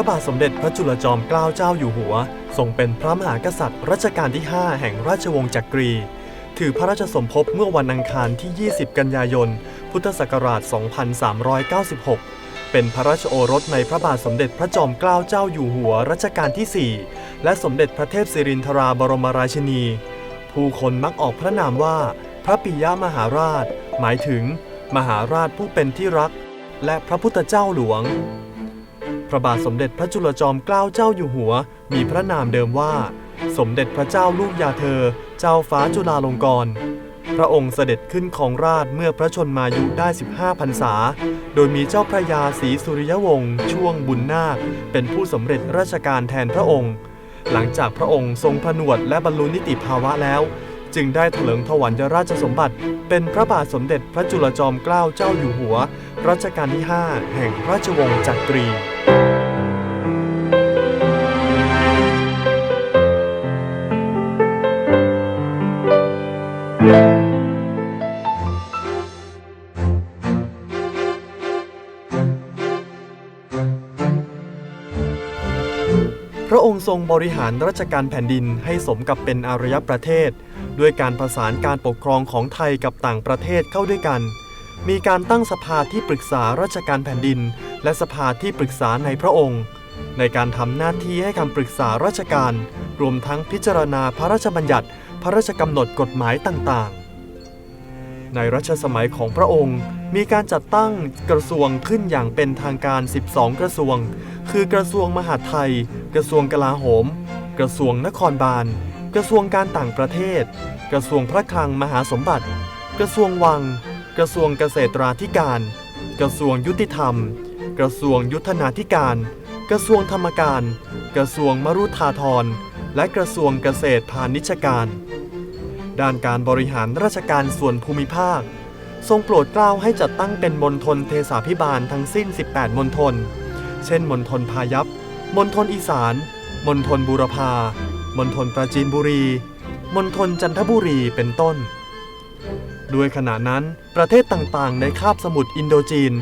พระบาทสมเด็จพระจุลจอมเกล้าเจ้าอยู่หัว ทรงเป็นพระมหากษัตริย์รัชกาลที่ 5 แห่งราชวงศ์จักรี ถือพระราชสมภพเมื่อวันอังคารที่ 20 กันยายน พุทธศักราช 2396 เป็นพระราชโอรสในพระบาทสมเด็จพระจอมเกล้าเจ้าอยู่หัวรัชกาลที่ 4 และสมเด็จพระเทพสิรินทราบรมราชินี ผู้คนมักออกพระนามว่า พระปิยมหาราช หมายถึง มหาราชผู้เป็นที่รัก และพระพุทธเจ้าหลวง พระบาทสมเด็จพระจุลจอมเกล้าเจ้าอยู่หัว มีพระนามเดิมว่า สมเด็จพระเจ้าลูกยาเธอ เจ้าฟ้าจุฬาลงกรณ์พระองค์เสด็จขึ้นของราชเมื่อพระชนมายุได้ 15พรรษา โดยมีเจ้าพระยาศรีสุริยวงศ์ช่วงบุญนาค เป็นผู้สำเร็จราชการแทนพระองค์ หลังจากพระองค์ทรงผนวดและบรรลุนิติภาวะแล้ว จึงได้เถลิงถวัลยราชสมบัติ เป็นพระบาทสมเด็จพระจุลจอมเกล้าเจ้าอยู่หัว รัชกาลที่ 5 แห่งราชวงศ์จักรี พระองค์ทรงบริหารราชการแผ่นดินให้สมกับเป็นอารยประเทศ ด้วยการประสานการปกครองของไทยกับต่างประเทศเข้าด้วยกัน มีการตั้งสภาที่ปรึกษาราชการแผ่นดิน และสภาที่ปรึกษาในพระองค์ ในการทำหน้าที่ให้คำปรึกษาราชการ รวมทั้งพิจารณาพระราชบัญญัติ พระราชกำหนดกฎหมายต่างๆ ในรัชสมัยของพระองค์มีการจัดตั้งกระทรวงขึ้นอย่างเป็นทางการ 12 กระทรวง คือกระทรวงมหาดไทย กระทรวงกลาโหม กระทรวงนครบาล กระทรวงการต่างประเทศ กระทรวงพระคลังมหาสมบัติ กระทรวงวัง กระทรวงเกษตราธิการ กระทรวงยุติธรรม กระทรวงยุทธนาธิการ กระทรวงธรรมการ กระทรวงมรุธาธร และกระทรวงเกษตรพาณิชการ ด้านการบริหารราชการส่วนภูมิภาค ทรงโปรดเกล้าให้จัดตั้งเป็นมณฑลเทศาพิบาลทั้งสิ้น 18 มณฑล เช่นมณฑลพายัพมณฑลอีสานมณฑลบูรพามณฑลปราจีนบุรีมณฑลจันทบุรีเป็นต้น ด้วยขณะนั้นประเทศต่างๆ ในคาบสมุทรอินโดจีน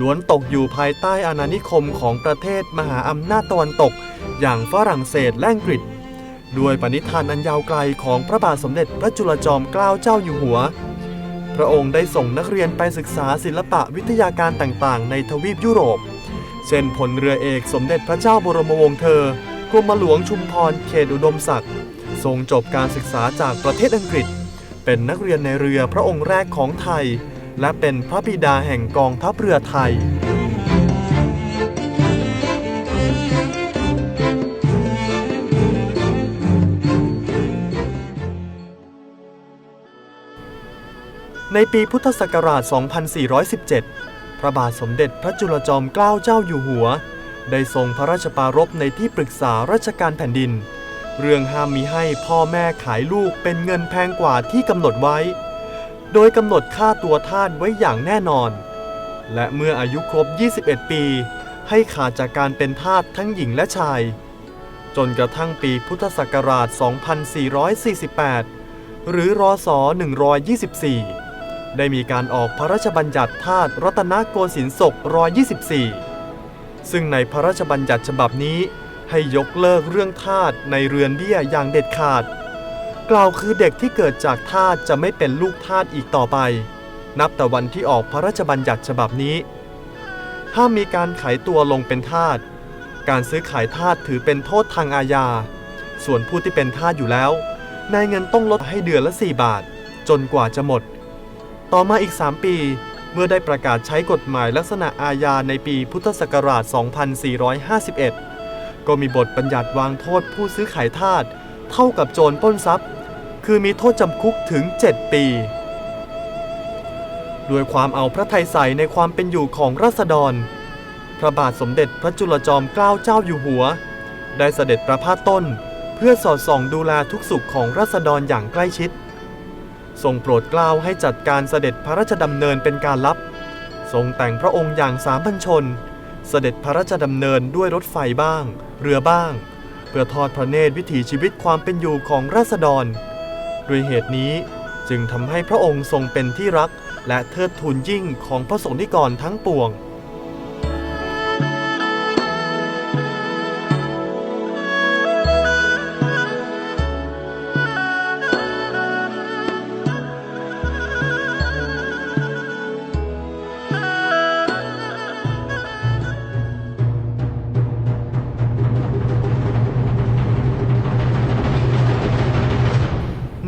ล้วนตกอยู่ภายใต้อาณานิคมของประเทศมหาอำนาจตะวันตก อย่างฝรั่งเศสและอังกฤษ ด้วยปณิธานอันยาวไกลของพระบาทสมเด็จพระจุลจอมเกล้าเจ้าอยู่หัว พระองค์ได้ส่งนักเรียนไปศึกษาศิลปะวิทยาการต่างๆ ในทวีปยุโรป เช่นพลเรือเอกสมเด็จพระเจ้าบรมวงศ์เธอกรมหลวงชุมพรเขตอุดมศักดิ์ทรงจบการศึกษาจากประเทศอังกฤษ เป็นนักเรียนในเรือพระองค์แรกของไทย และเป็นพระบิดาแห่งกองทัพเรือไทย ในปีพุทธศักราช 2417 พระบาทสมเด็จพระจุลจอมเกล้าเจ้าอยู่หัว ได้ทรงพระราชปารภในที่ปรึกษาราชการแผ่นดิน เรื่องห้ามมีให้พ่อแม่ขายลูกเป็นเงินแพงกว่าที่กำหนดไว้ โดยกำหนดค่าตัวทาสไว้อย่างแน่นอน และเมื่ออายุครบ 21 ปี ให้ขาดจากการเป็นทาสทั้งหญิงและชาย จนกระทั่งปีพุทธศักราช 2448 หรือรศ 124 ได้มีการออกพระราชบัญญัติทาสรัตนโกสินทร์ศก124 ซึ่งในพระราชบัญญัติฉบับนี้ ให้ยกเลิกเรื่องทาสในเรือนเบี้ยอย่างเด็ดขาด กล่าวคือเด็กที่เกิดจากทาสจะไม่เป็นลูกทาสอีกต่อไป นับแต่วันที่ออกพระราชบัญญัติฉบับนี้ ห้ามมีการขายตัวลงเป็นทาสการซื้อขายทาสถือเป็นโทษทางอาญา ส่วนผู้ที่เป็นทาสอยู่แล้ว นายเงินต้องลดให้เดือนละ 4 บาท จนกว่าจะหมด ต่อมาอีก 3 ปี เมื่อได้ประกาศใช้กฎหมายลักษณะอาญาในปีพุทธศักราช 2451 ก็มีบทบัญญัติวางโทษผู้ซื้อขายทาสเท่ากับโจรปล้นทรัพย์ คือมีโทษจำคุกถึง 7 ปีด้วยความเอาพระทัยใส่ในความเป็นอยู่ของราษฎร พระบาทสมเด็จพระจุลจอมเกล้าเจ้าอยู่หัว ได้เสด็จประพาสต้น เพื่อสอดส่องดูแลทุกสุขของราษฎรอย่างใกล้ชิด ทรงโปรดเกล้าให้จัดการเสด็จพระราชดำเนินเป็นการลับ ทรงแต่งพระองค์อย่างสามัญชน เสด็จพระราชดำเนินด้วยรถไฟบ้าง เรือบ้าง เพื่อทอดพระเนตรวิถีชีวิตความเป็นอยู่ของราษฎร ด้วยเหตุนี้จึงทำให้พระองค์ทรงเป็นที่รักและเทิดทูนยิ่งของพระสงฆ์นิกรทั้งปวง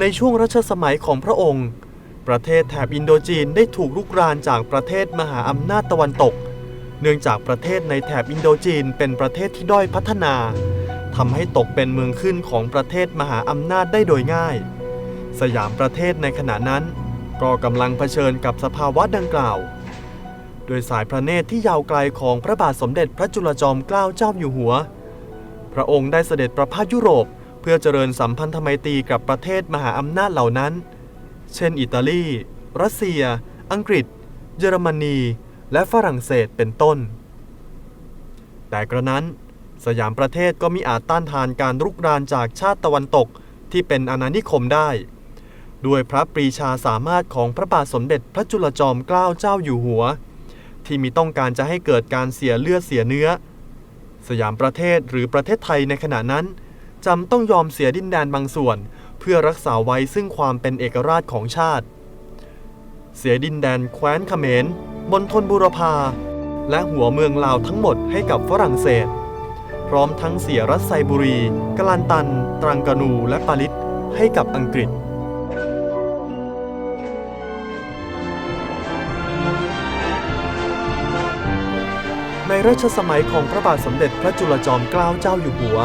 ในช่วงรัชสมัยของพระองค์ ประเทศแถบอินโดจีนได้ถูกลุกรานจากประเทศมหาอำนาจตะวันตก เนื่องจากประเทศในแถบอินโดจีนเป็นประเทศที่ด้อยพัฒนาทำให้ตกเป็นเมืองขึ้นของประเทศมหาอำนาจได้โดยง่าย สยามประเทศในขณะนั้น ก็กำลังเผชิญกับสภาวะดังกล่าว โดยสายพระเนตรที่ยาวไกลของพระบาทสมเด็จพระจุลจอมเกล้าเจ้าอยู่หัว พระองค์ได้เสด็จประพาสยุโรป เพื่อเจริญสัมพันธไมตรีกับประเทศมหาอำนาจเหล่านั้น เช่น อิตาลี รัสเซีย อังกฤษ เยอรมนี และฝรั่งเศสเป็นต้น แต่กระนั้น สยามประเทศก็มิอาจต้านทานการรุกรานจากชาติตะวันตกที่เป็นอาณานิคมได้ ด้วยพระปรีชาสามารถของพระบาทสมเด็จพระจุลจอมเกล้าเจ้าอยู่หัว ที่มีต้องการจะให้เกิดการเสียเลือดเสียเนื้อ สยามประเทศหรือประเทศไทยในขณะนั้น จำต้องยอมเสียดินแดนบางส่วน เพื่อรักษาไว้ซึ่งความเป็นเอกราชของชาติ เสียดินแดนแคว้นเขมรมณฑลบุรพา และหัวเมืองลาวทั้งหมดให้กับฝรั่งเศส พร้อมทั้งเสียรัสไซบุรี กลันตัน ตรังกานู และปาลิตให้กับอังกฤษในรัชสมัยของพระบาทสมเด็จพระจุลจอมเกล้าเจ้าอยู่หัว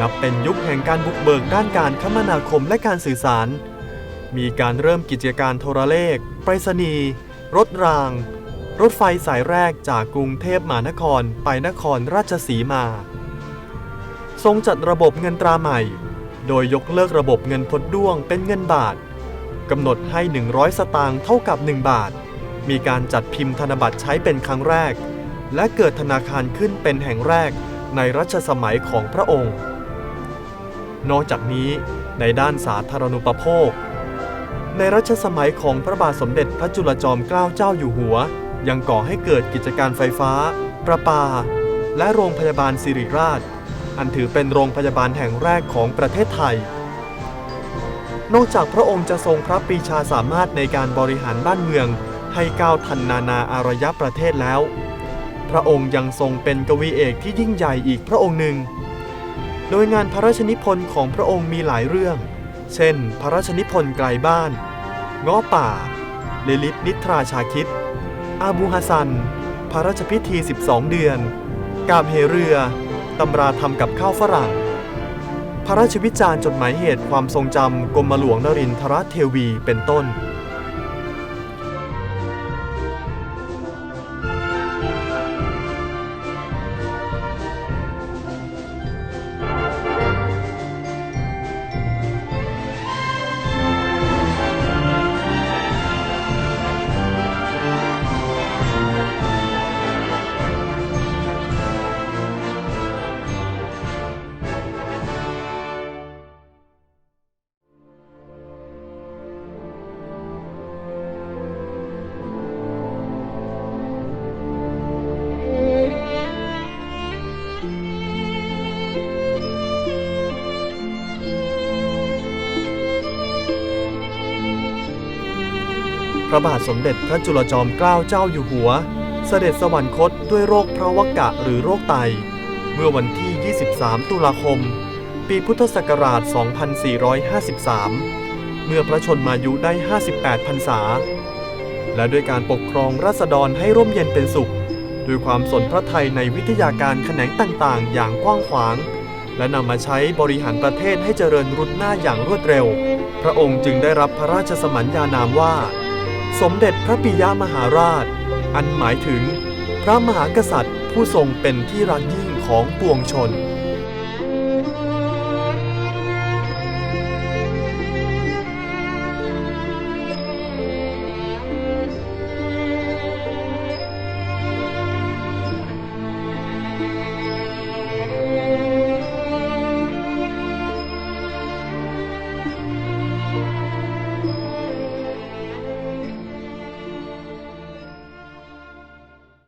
นับเป็นยุคแห่งการบุกเบิกด้านการคมนาคมและการสื่อสาร มีการเริ่มกิจการโทรเลข ไปรษณีย์ รถราง รถไฟสายแรกจากกรุงเทพมหานครไปนครราชสีมา ทรงจัดระบบเงินตราใหม่ โดยยกเลิกระบบเงินพดด้วงเป็นเงินบาทกำหนดให้ 100 สตางค์เท่ากับ 1 บาท มีการจัดพิมพ์ธนบัตรใช้เป็นครั้งแรก และเกิดธนาคารขึ้นเป็นแห่งแรกในรัชสมัยของพระองค์ นอกจากนี้ในด้านสาธารณูปโภค ในรัชสมัยของพระบาทสมเด็จพระจุลจอมเกล้าเจ้าอยู่หัว ยังก่อให้เกิดกิจการไฟฟ้า ประปา และโรงพยาบาลสิริราช อันถือเป็นโรงพยาบาลแห่งแรกของประเทศไทย นอกจากพระองค์จะทรงพระปีชาสามารถในการบริหารบ้านเมือง ให้ก้าวทันนานาอารยประเทศแล้ว พระองค์ยังทรงเป็นกวีเอกที่ยิ่งใหญ่อีกพระองค์หนึ่ง โดยงานพระราชนิพนธ์ของพระองค์มีหลายเรื่อง เช่น พระราชนิพนธ์ไกลบ้านง้อป่าเลลิตนิทราชาคิด อาบูฮัสัน พระราชพิธี 12 เดือน กาบเหเรือ ตำราทำกับข้าวฝรั่ง พระราชวิจารณ์จดหมายเหตุความทรงจำกรมหลวงนรินทรเทวีเป็นต้น พระบาทสมเด็จพระจุลจอมเกล้าเจ้าอยู่หัว เสด็จสวรรคตด้วยโรคพระวกะหรือโรคไต เมื่อวันที่ 23 ตุลาคม ปีพุทธศักราช 2453 เมื่อพระชนมายุได้ 58 พรรษา และด้วยการปกครองราษฎรให้ร่มเย็นเป็นสุข ด้วยความสนพระไทยในวิทยาการแขนงต่างๆ อย่างกว้างขวาง และนำมาใช้บริหารประเทศให้เจริญรุ่นหน้าอย่างรวดเร็ว พระองค์จึงได้รับพระราชสมัญญานามว่า สมเด็จพระปิยมหาราช อันหมายถึง พระมหากษัตริย์ผู้ทรงเป็นที่รักยิ่งของปวงชน